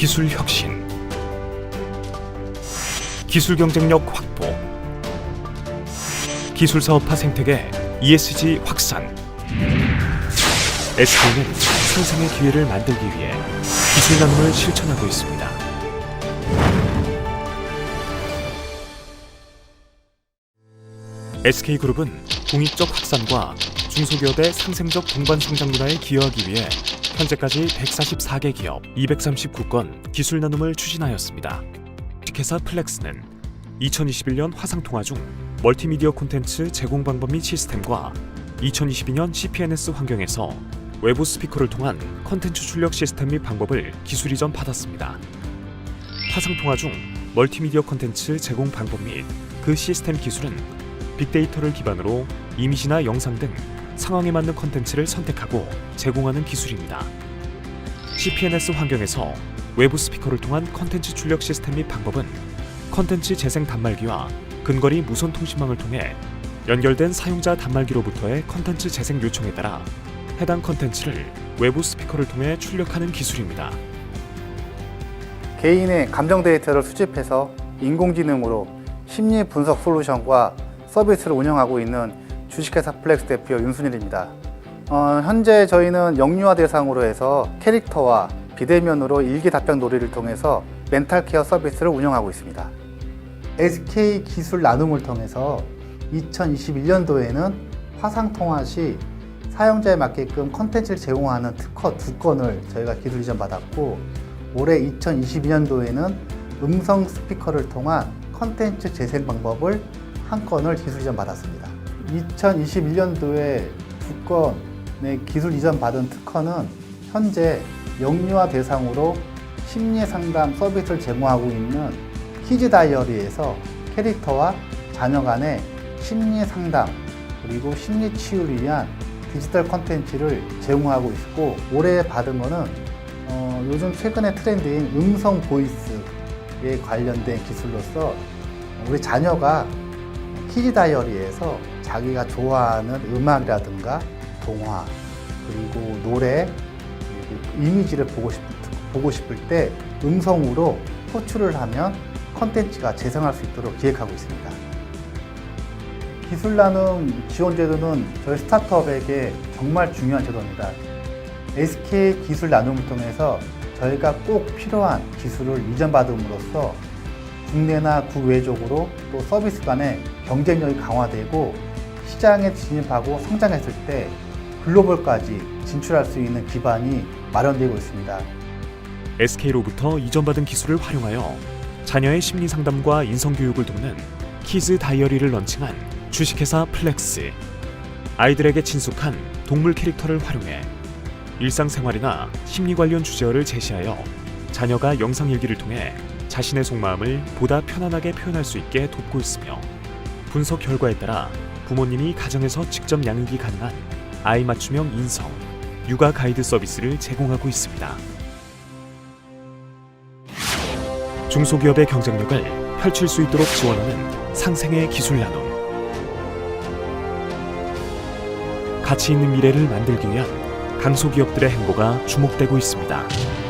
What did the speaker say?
기술 혁신, 기술 경쟁력 확보, 기술 사업화 생태계 ESG 확산. SK는 상생의 기회를 만들기 위해 기술 나눔을 실천하고 있습니다. SK그룹은 공익적 확산과 중소기업의 상생적 동반 성장 문화에 기여하기 위해 현재까지 144개 기업 239건 기술 나눔을 추진하였습니다. 주식회사 플렉스는 2021년 화상통화 중 멀티미디어 콘텐츠 제공 방법 및 시스템과 2022년 CPNS 환경에서 외부 스피커를 통한 콘텐츠 출력 시스템 및 방법을 기술 이전 받았습니다. 화상통화 중 멀티미디어 콘텐츠 제공 방법 및 그 시스템 기술은 빅데이터를 기반으로 이미지나 영상 등 상황에 맞는 콘텐츠를 선택하고 제공하는 기술입니다. CPNS 환경에서 외부 스피커를 통한 콘텐츠 출력 시스템 및 방법은 콘텐츠 재생 단말기와 근거리 무선 통신망을 통해 연결된 사용자 단말기로부터의 콘텐츠 재생 요청에 따라 해당 콘텐츠를 외부 스피커를 통해 출력하는 기술입니다. 개인의 감정 데이터를 수집해서 인공지능으로 심리 분석 솔루션과 서비스를 운영하고 있는 주식회사 플렉스 대표 윤순일입니다. 어, 현재 저희는 영유아 대상으로 해서 캐릭터와 비대면으로 일기 답변 놀이를 통해서 멘탈 케어 서비스를 운영하고 있습니다. SK 기술 나눔을 통해서 2021년도에는 화상 통화 시 사용자에 맞게끔 컨텐츠를 제공하는 특허 두 건을 저희가 기술 이전 받았고 올해 2022년도에는 음성 스피커를 통한 컨텐츠 재생 방법을 한 건을 기술 이전 받았습니다. 2021년도에 두 건의 기술 이전 받은 특허는 현재 영유아 대상으로 심리 상담 서비스를 제공하고 있는 키즈 다이어리에서 캐릭터와 자녀 간의 심리 상담 그리고 심리 치유를 위한 디지털 컨텐츠를 제공하고 있고 올해 받은 거는 어, 요즘 최근에 트렌드인 음성 보이스에 관련된 기술로서 우리 자녀가 키즈 다이어리에서 자기가 좋아하는 음악이라든가 동화 그리고 노래 이미지를 보고, 싶, 보고 싶을 때 음성으로 호출을 하면 컨텐츠가 재생할 수 있도록 기획하고 있습니다. 기술 나눔 지원 제도는 저희 스타트업에게 정말 중요한 제도입니다. SK 기술 나눔을 통해서 저희가 꼭 필요한 기술을 이전받음으로써 국내나 국외적으로 또 서비스 간의 경쟁력이 강화되고 시장에 진입하고 성장했을 때 글로벌까지 진출할 수 있는 기반이 마련되고 있습니다. SK로부터 이전받은 기술을 활용하여 자녀의 심리 상담과 인성 교육을 돕는 키즈 다이어리를 런칭한 주식회사 플렉스. 아이들에게 친숙한 동물 캐릭터를 활용해 일상생활이나 심리 관련 주제어를 제시하여 자녀가 영상 일기를 통해 자신의 속마음을 보다 편안하게 표현할 수 있게 돕고 있으며 분석 결과에 따라 부모님이 가정에서 직접 양육이 가능한 아이 맞춤형 인성, 육아 가이드 서비스를 제공하고 있습니다. 중소기업의 경쟁력을 펼칠 수 있도록 지원하는 상생의 기술 나눔. 가치 있는 미래를 만들기 위한 강소기업들의 행보가 주목되고 있습니다.